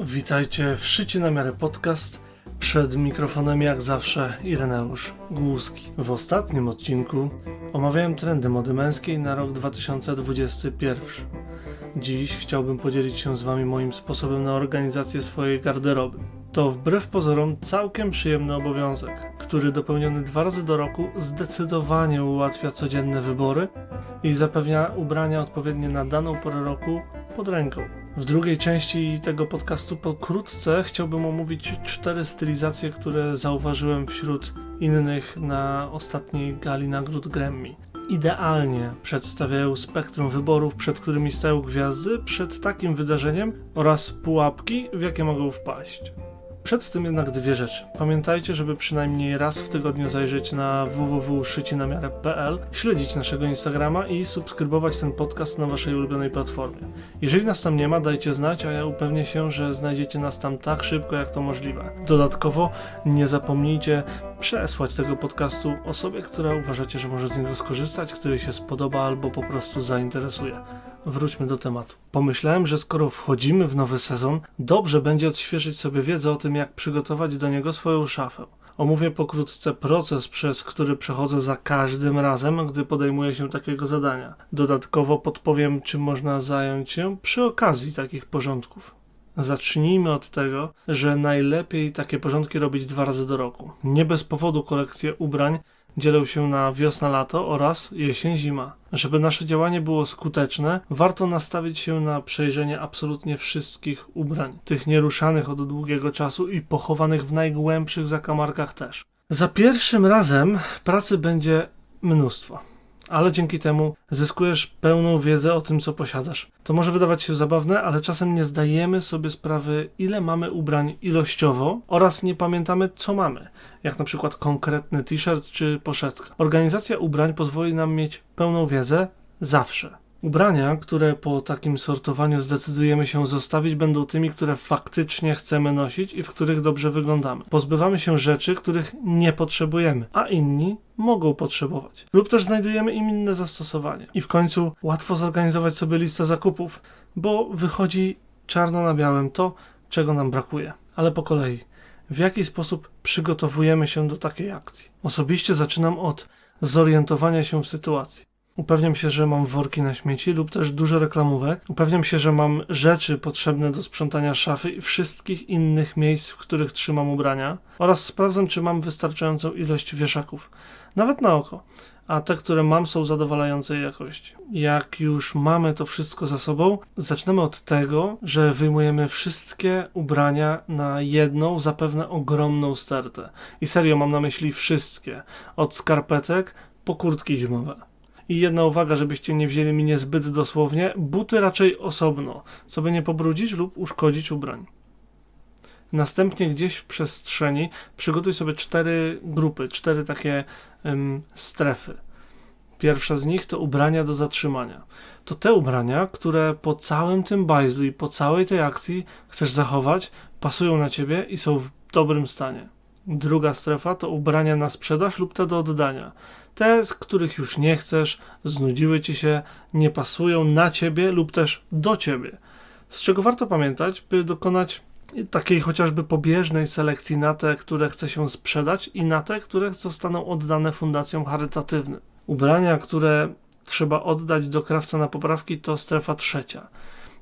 Witajcie w Szycie na miarę podcast. Przed mikrofonem jak zawsze Ireneusz Głuski. W ostatnim odcinku omawiałem trendy mody męskiej na rok 2021. Dziś chciałbym podzielić się z Wami moim sposobem na organizację swojej garderoby. To wbrew pozorom całkiem przyjemny obowiązek, który dopełniony dwa razy do roku zdecydowanie ułatwia codzienne wybory i zapewnia ubrania odpowiednie na daną porę roku pod ręką. W drugiej części tego podcastu pokrótce chciałbym omówić cztery stylizacje, które zauważyłem wśród innych na ostatniej gali nagród Grammy. Idealnie przedstawiają spektrum wyborów, przed którymi stają gwiazdy przed takim wydarzeniem oraz pułapki, w jakie mogą wpaść. Przed tym jednak dwie rzeczy. Pamiętajcie, żeby przynajmniej raz w tygodniu zajrzeć na www.szycinamiarę.pl, śledzić naszego Instagrama i subskrybować ten podcast na waszej ulubionej platformie. Jeżeli nas tam nie ma, dajcie znać, a ja upewnię się, że znajdziecie nas tam tak szybko, jak to możliwe. Dodatkowo nie zapomnijcie przesłać tego podcastu osobie, która uważacie, że może z niego skorzystać, której się spodoba albo po prostu zainteresuje. Wróćmy do tematu. Pomyślałem, że skoro wchodzimy w nowy sezon, dobrze będzie odświeżyć sobie wiedzę o tym, jak przygotować do niego swoją szafę. Omówię pokrótce proces, przez który przechodzę za każdym razem, gdy podejmuję się takiego zadania. Dodatkowo podpowiem, czym można zająć się przy okazji takich porządków. Zacznijmy od tego, że najlepiej takie porządki robić dwa razy do roku. Nie bez powodu kolekcje ubrań dzielą się na wiosna-lato oraz jesień-zima. Żeby nasze działanie było skuteczne, warto nastawić się na przejrzenie absolutnie wszystkich ubrań, tych nieruszanych od długiego czasu i pochowanych w najgłębszych zakamarkach też. Za pierwszym razem pracy będzie mnóstwo ale dzięki temu zyskujesz pełną wiedzę o tym, co posiadasz. To może wydawać się zabawne, ale czasem nie zdajemy sobie sprawy, ile mamy ubrań ilościowo oraz nie pamiętamy, co mamy, jak na przykład konkretny t-shirt czy poszetka. Organizacja ubrań pozwoli nam mieć pełną wiedzę zawsze. Ubrania, które po takim sortowaniu zdecydujemy się zostawić, będą tymi, które faktycznie chcemy nosić i w których dobrze wyglądamy. Pozbywamy się rzeczy, których nie potrzebujemy, a inni mogą potrzebować. Lub też znajdujemy im inne zastosowanie. I w końcu łatwo zorganizować sobie listę zakupów, bo wychodzi czarno na białym to, czego nam brakuje. Ale po kolei. W jaki sposób przygotowujemy się do takiej akcji? Osobiście zaczynam od zorientowania się w sytuacji. Upewniam się, że mam worki na śmieci lub też dużo reklamówek. Upewniam się, że mam rzeczy potrzebne do sprzątania szafy i wszystkich innych miejsc, w których trzymam ubrania. Oraz sprawdzam, czy mam wystarczającą ilość wieszaków. Nawet na oko. A te, które mam, są zadowalającej jakości. Jak już mamy to wszystko za sobą, zaczynamy od tego, że wyjmujemy wszystkie ubrania na jedną, zapewne ogromną stertę. I serio mam na myśli wszystkie. Od skarpetek po kurtki zimowe. I jedna uwaga, żebyście nie wzięli mnie zbyt dosłownie, buty raczej osobno, co by nie pobrudzić lub uszkodzić ubrań. Następnie gdzieś w przestrzeni przygotuj sobie cztery grupy, cztery takie ym, strefy. Pierwsza z nich to ubrania do zatrzymania. To te ubrania, które po całym tym bajzlu i po całej tej akcji chcesz zachować, pasują na ciebie i są w dobrym stanie. Druga strefa to ubrania na sprzedaż lub te do oddania. Te, z których już nie chcesz, znudziły ci się, nie pasują na ciebie lub też do ciebie. Z czego warto pamiętać, by dokonać takiej chociażby pobieżnej selekcji na te, które chce się sprzedać i na te, które zostaną oddane fundacjom charytatywnym. Ubrania, które trzeba oddać do krawca na poprawki, to strefa trzecia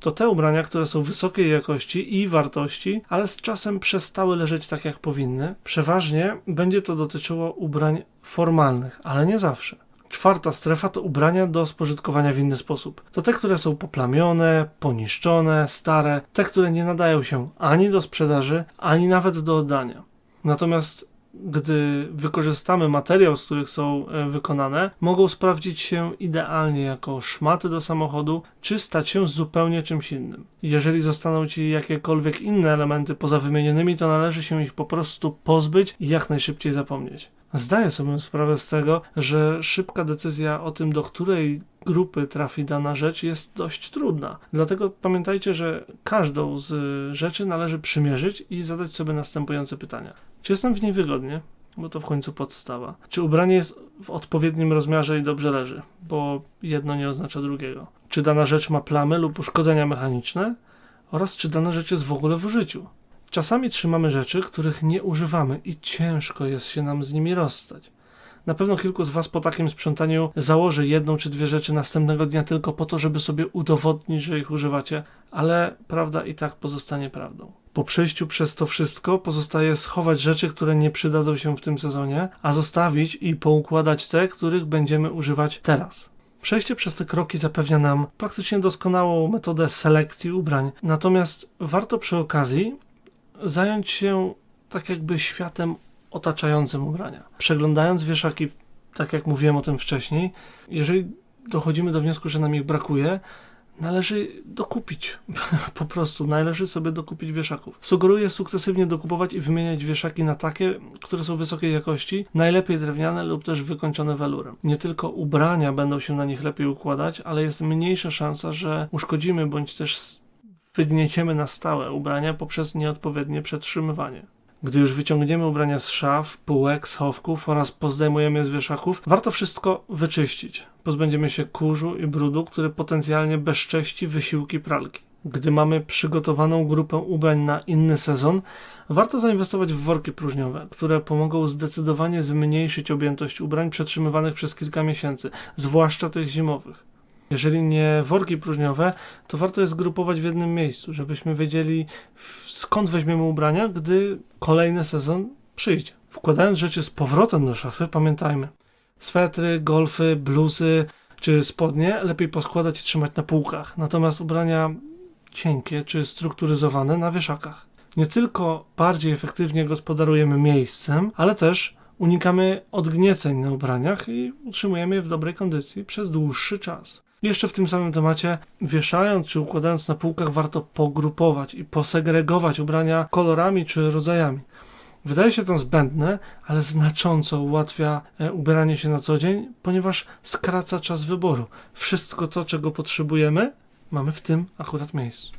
to te ubrania, które są wysokiej jakości i wartości, ale z czasem przestały leżeć tak, jak powinny. Przeważnie będzie to dotyczyło ubrań formalnych, ale nie zawsze. Czwarta strefa to ubrania do spożytkowania w inny sposób. To te, które są poplamione, poniszczone, stare, te, które nie nadają się ani do sprzedaży, ani nawet do oddania. Natomiast gdy wykorzystamy materiał, z których są e, wykonane, mogą sprawdzić się idealnie jako szmaty do samochodu, czy stać się zupełnie czymś innym. Jeżeli zostaną Ci jakiekolwiek inne elementy poza wymienionymi, to należy się ich po prostu pozbyć i jak najszybciej zapomnieć. Zdaję sobie sprawę z tego, że szybka decyzja o tym, do której grupy trafi dana rzecz, jest dość trudna. Dlatego pamiętajcie, że każdą z rzeczy należy przymierzyć i zadać sobie następujące pytania. Czy jestem w niej wygodnie? Bo to w końcu podstawa. Czy ubranie jest w odpowiednim rozmiarze i dobrze leży? Bo jedno nie oznacza drugiego. Czy dana rzecz ma plamy lub uszkodzenia mechaniczne? oraz czy dana rzecz jest w ogóle w użyciu. Czasami trzymamy rzeczy, których nie używamy i ciężko jest się nam z nimi rozstać. Na pewno kilku z Was po takim sprzątaniu założy jedną czy dwie rzeczy następnego dnia tylko po to, żeby sobie udowodnić, że ich używacie, ale prawda i tak pozostanie prawdą. Po przejściu przez to wszystko pozostaje schować rzeczy, które nie przydadzą się w tym sezonie, a zostawić i poukładać te, których będziemy używać teraz. Przejście przez te kroki zapewnia nam praktycznie doskonałą metodę selekcji ubrań, natomiast warto przy okazji zająć się tak jakby światem otaczającym ubrania. Przeglądając wieszaki, tak jak mówiłem o tym wcześniej, jeżeli dochodzimy do wniosku, że nam ich brakuje, należy dokupić. po prostu należy sobie dokupić wieszaków. Sugeruję sukcesywnie dokupować i wymieniać wieszaki na takie, które są wysokiej jakości, najlepiej drewniane lub też wykończone welurem. Nie tylko ubrania będą się na nich lepiej układać, ale jest mniejsza szansa, że uszkodzimy bądź też wygnieciemy na stałe ubrania poprzez nieodpowiednie przetrzymywanie. Gdy już wyciągniemy ubrania z szaf, półek, schowków oraz pozdejmujemy je z wieszaków, warto wszystko wyczyścić. Pozbędziemy się kurzu i brudu, który potencjalnie bezcześci wysiłki pralki. Gdy mamy przygotowaną grupę ubrań na inny sezon, warto zainwestować w worki próżniowe, które pomogą zdecydowanie zmniejszyć objętość ubrań przetrzymywanych przez kilka miesięcy, zwłaszcza tych zimowych. Jeżeli nie worki próżniowe, to warto je zgrupować w jednym miejscu, żebyśmy wiedzieli skąd weźmiemy ubrania, gdy kolejny sezon przyjdzie. Wkładając rzeczy z powrotem do szafy, pamiętajmy, swetry, golfy, bluzy czy spodnie lepiej poskładać i trzymać na półkach, natomiast ubrania cienkie czy strukturyzowane na wieszakach. Nie tylko bardziej efektywnie gospodarujemy miejscem, ale też unikamy odgnieceń na ubraniach i utrzymujemy je w dobrej kondycji przez dłuższy czas. Jeszcze w tym samym temacie, wieszając czy układając na półkach, warto pogrupować i posegregować ubrania kolorami czy rodzajami. Wydaje się to zbędne, ale znacząco ułatwia e, ubieranie się na co dzień, ponieważ skraca czas wyboru. Wszystko to, czego potrzebujemy, mamy w tym akurat miejscu.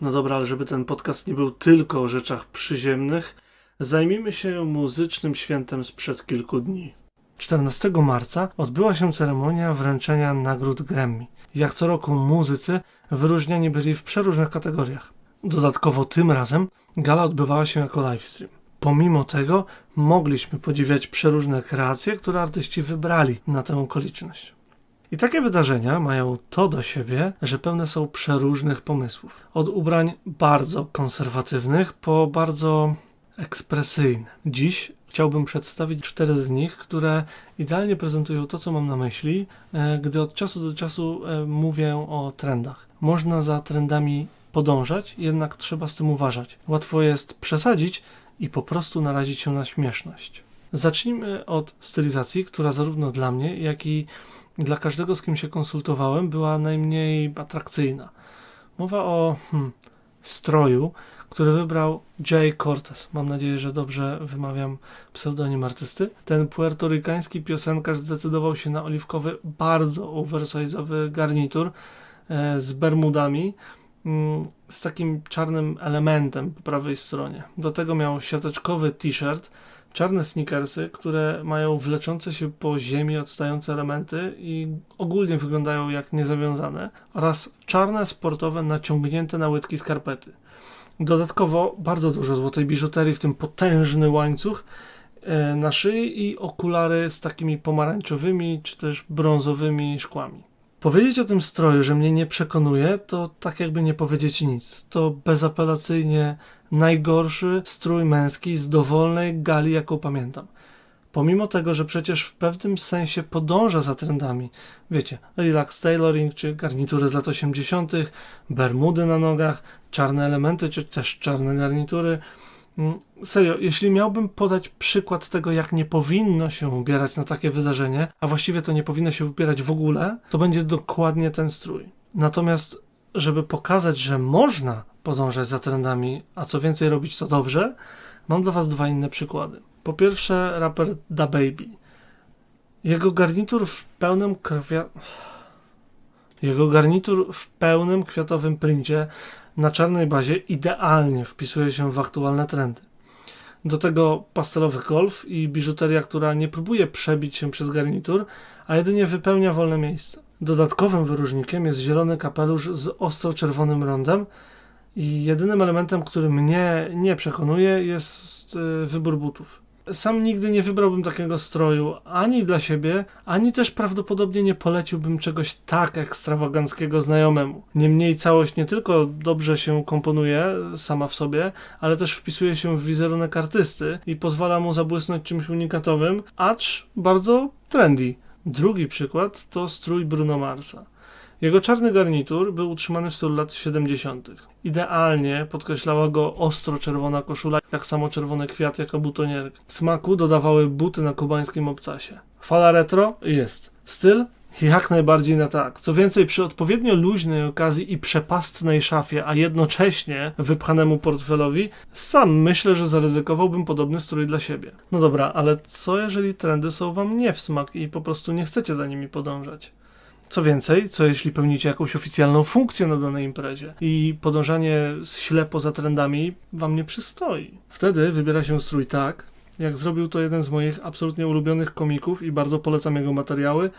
No dobra, ale żeby ten podcast nie był tylko o rzeczach przyziemnych, zajmijmy się muzycznym świętem sprzed kilku dni. 14 marca odbyła się ceremonia wręczenia nagród Grammy. Jak co roku muzycy wyróżniani byli w przeróżnych kategoriach. Dodatkowo tym razem gala odbywała się jako livestream. Pomimo tego mogliśmy podziwiać przeróżne kreacje, które artyści wybrali na tę okoliczność. I takie wydarzenia mają to do siebie, że pełne są przeróżnych pomysłów. Od ubrań bardzo konserwatywnych po bardzo ekspresyjne. Dziś chciałbym przedstawić cztery z nich, które idealnie prezentują to, co mam na myśli, e, gdy od czasu do czasu e, mówię o trendach. Można za trendami podążać, jednak trzeba z tym uważać. Łatwo jest przesadzić i po prostu narazić się na śmieszność. Zacznijmy od stylizacji, która zarówno dla mnie, jak i dla każdego, z kim się konsultowałem, była najmniej atrakcyjna. Mowa o hmm, stroju, który wybrał Jay Cortez. Mam nadzieję, że dobrze wymawiam pseudonim artysty. Ten puertorykański piosenkarz zdecydował się na oliwkowy, bardzo oversize'owy garnitur e, z bermudami, mm, z takim czarnym elementem po prawej stronie. Do tego miał siateczkowy t-shirt, czarne sneakersy, które mają wleczące się po ziemi odstające elementy i ogólnie wyglądają jak niezawiązane, oraz czarne sportowe naciągnięte na łydki skarpety. Dodatkowo bardzo dużo złotej biżuterii, w tym potężny łańcuch e, na szyi i okulary z takimi pomarańczowymi czy też brązowymi szkłami. Powiedzieć o tym stroju, że mnie nie przekonuje, to tak jakby nie powiedzieć nic. To bezapelacyjnie najgorszy strój męski z dowolnej gali, jaką pamiętam. Pomimo tego, że przecież w pewnym sensie podąża za trendami. Wiecie, relax tailoring czy garnitury z lat 80., bermudy na nogach, czarne elementy czy też czarne garnitury. Mm, serio, jeśli miałbym podać przykład tego, jak nie powinno się ubierać na takie wydarzenie, a właściwie to nie powinno się ubierać w ogóle, to będzie dokładnie ten strój. Natomiast, żeby pokazać, że można podążać za trendami, a co więcej robić to dobrze, mam dla Was dwa inne przykłady. Po pierwsze, raper Da Baby. Jego garnitur w pełnym krwia... Jego garnitur w pełnym kwiatowym princie na czarnej bazie idealnie wpisuje się w aktualne trendy. Do tego pastelowy golf i biżuteria, która nie próbuje przebić się przez garnitur, a jedynie wypełnia wolne miejsce. Dodatkowym wyróżnikiem jest zielony kapelusz z ostro czerwonym rondem, I jedynym elementem, który mnie nie przekonuje, jest y, wybór butów. Sam nigdy nie wybrałbym takiego stroju ani dla siebie, ani też prawdopodobnie nie poleciłbym czegoś tak ekstrawaganckiego znajomemu. Niemniej całość nie tylko dobrze się komponuje sama w sobie, ale też wpisuje się w wizerunek artysty i pozwala mu zabłysnąć czymś unikatowym, acz bardzo trendy. Drugi przykład to strój Bruno Marsa. Jego czarny garnitur był utrzymany w stylu lat 70. Idealnie podkreślała go ostro czerwona koszula, tak samo czerwony kwiat jak butonierka. Smaku dodawały buty na kubańskim obcasie. Fala retro? Jest. Styl? Jak najbardziej na tak. Co więcej, przy odpowiednio luźnej okazji i przepastnej szafie, a jednocześnie wypchanemu portfelowi, sam myślę, że zaryzykowałbym podobny strój dla siebie. No dobra, ale co jeżeli trendy są wam nie w smak i po prostu nie chcecie za nimi podążać? Co więcej, co jeśli pełnicie jakąś oficjalną funkcję na danej imprezie i podążanie ślepo za trendami wam nie przystoi? Wtedy wybiera się strój tak, jak zrobił to jeden z moich absolutnie ulubionych komików i bardzo polecam jego materiały,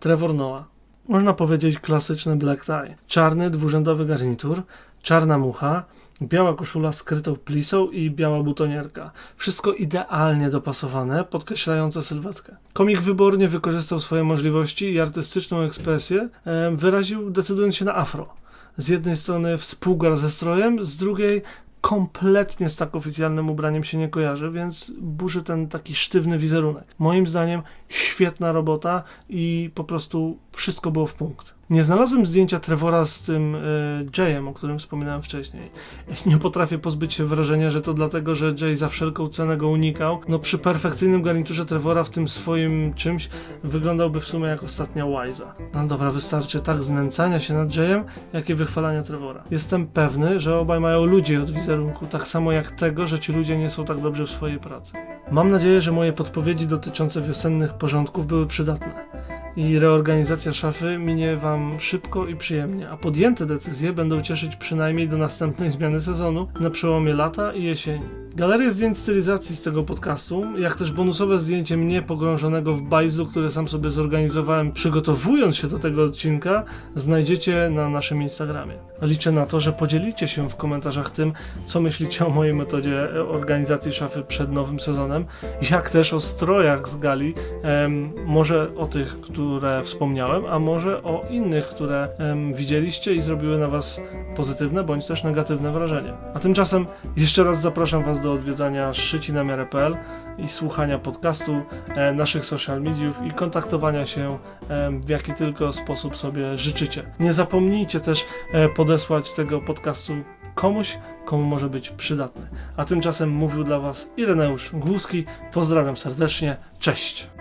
Trevor Noah. Można powiedzieć klasyczny black tie. Czarny, dwurzędowy garnitur, czarna mucha, biała koszula skrytą plisą i biała butonierka. Wszystko idealnie dopasowane, podkreślające sylwetkę. Komik wybornie wykorzystał swoje możliwości i artystyczną ekspresję em, wyraził decydując się na afro. Z jednej strony współgar ze strojem, z drugiej kompletnie z tak oficjalnym ubraniem się nie kojarzy, więc burzy ten taki sztywny wizerunek. Moim zdaniem świetna robota i po prostu wszystko było w punkt. Nie znalazłem zdjęcia Trevora z tym y, Jayem, o którym wspominałem wcześniej. Nie potrafię pozbyć się wrażenia, że to dlatego, że Jay za wszelką cenę go unikał. No przy perfekcyjnym garniturze Trevora w tym swoim czymś wyglądałby w sumie jak ostatnia Wiza. No dobra, wystarczy tak znęcania się nad Jayem, jak i wychwalania Trevora. Jestem pewny, że obaj mają ludzi od wizerunku, tak samo jak tego, że ci ludzie nie są tak dobrzy w swojej pracy. Mam nadzieję, że moje podpowiedzi dotyczące wiosennych porządków były przydatne i reorganizacja szafy minie Wam szybko i przyjemnie, a podjęte decyzje będą cieszyć przynajmniej do następnej zmiany sezonu na przełomie lata i jesieni. Galerię zdjęć stylizacji z tego podcastu, jak też bonusowe zdjęcie mnie pogrążonego w bajzlu, które sam sobie zorganizowałem przygotowując się do tego odcinka, znajdziecie na naszym Instagramie. Liczę na to, że podzielicie się w komentarzach tym, co myślicie o mojej metodzie organizacji szafy przed nowym sezonem, jak też o strojach z gali, em, może o tych, które wspomniałem, a może o innych, które em, widzieliście i zrobiły na Was pozytywne bądź też negatywne wrażenie. A tymczasem jeszcze raz zapraszam Was do odwiedzania szycinamiarę.pl i słuchania podcastu, e, naszych social mediów i kontaktowania się e, w jaki tylko sposób sobie życzycie. Nie zapomnijcie też e, podesłać tego podcastu komuś, komu może być przydatny. A tymczasem mówił dla Was Ireneusz Głuski. Pozdrawiam serdecznie. Cześć!